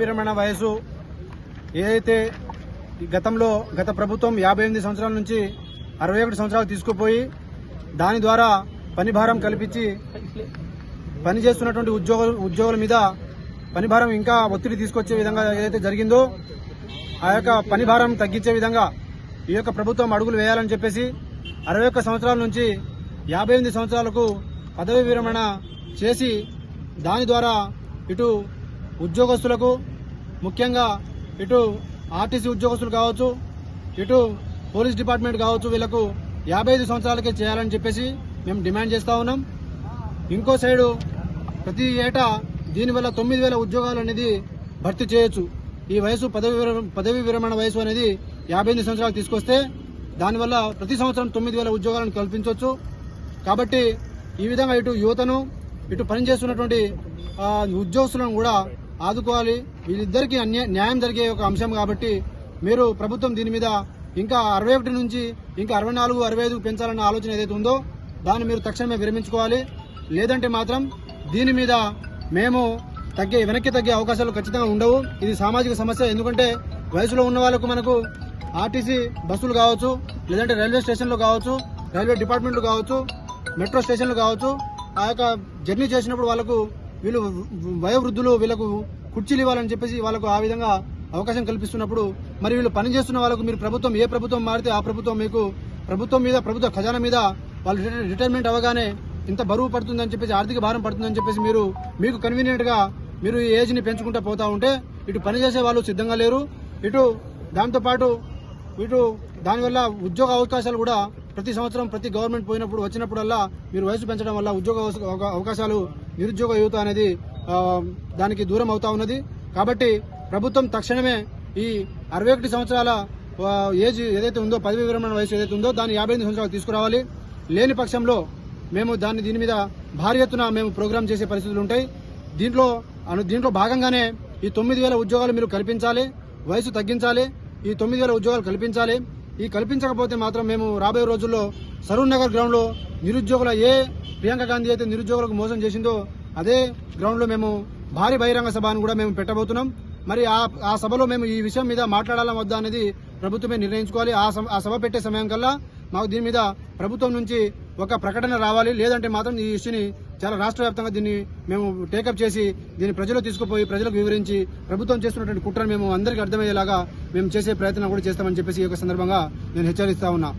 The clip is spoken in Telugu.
విరమణ వయసు. ఏదైతే ఈ గతంలో గత ప్రభుత్వం యాభై ఎనిమిది సంవత్సరాల నుంచి అరవై ఒకటి సంవత్సరాలు తీసుకుపోయి దాని ద్వారా పని భారం కల్పించి పని చేస్తున్నటువంటి ఉద్యోగుల మీద పని భారం ఇంకా ఒత్తిడి తీసుకొచ్చే విధంగా ఏదైతే జరిగిందో ఆ యొక్క పని భారం తగ్గించే విధంగా ఈ యొక్క ప్రభుత్వం అడుగులు వేయాలని చెప్పేసి అరవై ఒక్క సంవత్సరాల నుంచి యాభై ఎనిమిది సంవత్సరాలకు పదవి విరమణ చేసి దాని ద్వారా ఇటు ఉద్యోగస్తులకు ముఖ్యంగా ఇటు ఆర్టీసీ ఉద్యోగస్తులు కావచ్చు ఇటు పోలీస్ డిపార్ట్మెంట్ కావచ్చు వీళ్ళకు యాభై ఐదు సంవత్సరాలకే చేయాలని చెప్పేసి మేము డిమాండ్ చేస్తా ఉన్నాం. ఇంకో సైడు ప్రతి ఏటా దీనివల్ల తొమ్మిది వేల ఉద్యోగాలు అనేది భర్తీ చేయొచ్చు. ఈ వయసు పదవి పదవీ పదవి విరమణ వయసు అనేది యాభై ఎనిమిది సంవత్సరాలు తీసుకొస్తే దానివల్ల ప్రతి సంవత్సరం తొమ్మిది వేల ఉద్యోగాలను కల్పించవచ్చు కాబట్టి ఈ విధంగా ఇటు యువతను ఇటు పనిచేస్తున్నటువంటి ఉద్యోగస్తులను కూడా ఆదుకోవాలి. వీళ్ళిద్దరికీ అన్య- న్యాయం జరిగే ఒక అంశం కాబట్టి మీరు ప్రభుత్వం దీని మీద ఇంకా అరవై ఒకటి నుంచి ఇంకా అరవై నాలుగు అరవై ఐదు పెంచాలన్న ఆలోచన ఏదైతే ఉందో దాన్ని మీరు తక్షణమే విరమించుకోవాలి. లేదంటే మాత్రం దీని మీద మేము తగ్గే వెనక్కి తగ్గే అవకాశాలు ఖచ్చితంగా ఉండవు. ఇది సామాజిక సమస్య. ఎందుకంటే వయసులో ఉన్న వాళ్ళకు మనకు ఆర్టీసీ బస్సులు కావచ్చు లేదంటే రైల్వే స్టేషన్లు కావచ్చు రైల్వే డిపార్ట్మెంట్లు కావచ్చు మెట్రో స్టేషన్లు కావచ్చు ఆ యొక్క జర్నీ చేసినప్పుడు వాళ్ళకు వీళ్ళు వయోవృద్ధులు వీళ్ళకు కుర్చీలు ఇవ్వాలని చెప్పేసి వాళ్ళకు ఆ విధంగా అవకాశం కల్పిస్తున్నప్పుడు మరి వీళ్ళు పనిచేస్తున్న వాళ్ళకు మీరు ప్రభుత్వం ఏ ప్రభుత్వం మారితే ఆ ప్రభుత్వం మీకు ప్రభుత్వం మీద ప్రభుత్వ ఖజానా మీద వాళ్ళు రిటైర్- రిటైర్మెంట్ అవ్వగానే ఇంత బరువు పడుతుందని చెప్పేసి ఆర్థిక భారం పడుతుందని చెప్పేసి మీరు మీకు కన్వీనియంట్గా మీరు ఈ ఏజ్ని పెంచుకుంటూ పోతా ఉంటే ఇటు పనిచేసే వాళ్ళు సిద్ధంగా లేరు. ఇటు దాంతోపాటు ఇటు దానివల్ల ఉద్యోగ అవకాశాలు కూడా ప్రతి సంవత్సరం ప్రతి గవర్నమెంట్ పోయినప్పుడు వచ్చినప్పుడల్లా మీరు వయసు పెంచడం వల్ల ఉద్యోగ అవకాశాలు నిరుద్యోగ యువత అనేది దానికి దూరం అవుతా ఉన్నది. కాబట్టి ప్రభుత్వం తక్షణమే ఈ అరవై ఒకటి సంవత్సరాల ఏజ్ ఏదైతే ఉందో పదవి విరమణ వయసు ఏదైతే ఉందో దాన్ని యాభై ఎనిమిది సంవత్సరాలు తీసుకురావాలి. లేని పక్షంలో మేము దాన్ని దీని మీద భారీ ఎత్తున మేము ప్రోగ్రామ్ చేసే పరిస్థితులు ఉంటాయి. దీంట్లో దీంట్లో భాగంగానే ఈ తొమ్మిది వేల ఉద్యోగాలు మీరు కల్పించాలి. వయసు తగ్గించాలి. ఈ తొమ్మిది వేల ఉద్యోగాలు కల్పించాలి. ఈ కల్పించకపోతే మాత్రం మేము రాబోయే రోజుల్లో సరూర్ నగర్ గ్రౌండ్లో నిరుద్యోగుల ఏ ప్రియాంక గాంధీ అయితే నిరుద్యోగులకు మోసం చేసిందో అదే గ్రౌండ్లో మేము భారీ బహిరంగ సభను కూడా మేము పెట్టబోతున్నాం. మరి ఆ ఆ సభలో మేము ఈ విషయం మీద మాట్లాడాలా వద్దా అనేది ప్రభుత్వమే నిర్ణయించుకోవాలి. ఆ సభ- ఆ సభ పెట్టే సమయం కల్లా మాకు దీని మీద ప్రభుత్వం నుంచి ఒక ప్రకటన రావాలి. లేదంటే మాత్రం ఈ ఇష్యూని చాలా రాష్ట్ర వ్యాప్తంగా దీన్ని మేము టేకప్ చేసి దీన్ని ప్రజలు తీసుకుపోయి ప్రజలకు వివరించి ప్రభుత్వం చేస్తున్నటువంటి కుట్రను మేము అందరికీ అర్థమయ్యేలాగా మేము చేసే ప్రయత్నం కూడా చేస్తామని చెప్పేసి ఈ యొక్క సందర్భంగా నేను హెచ్చరిస్తా ఉన్నా.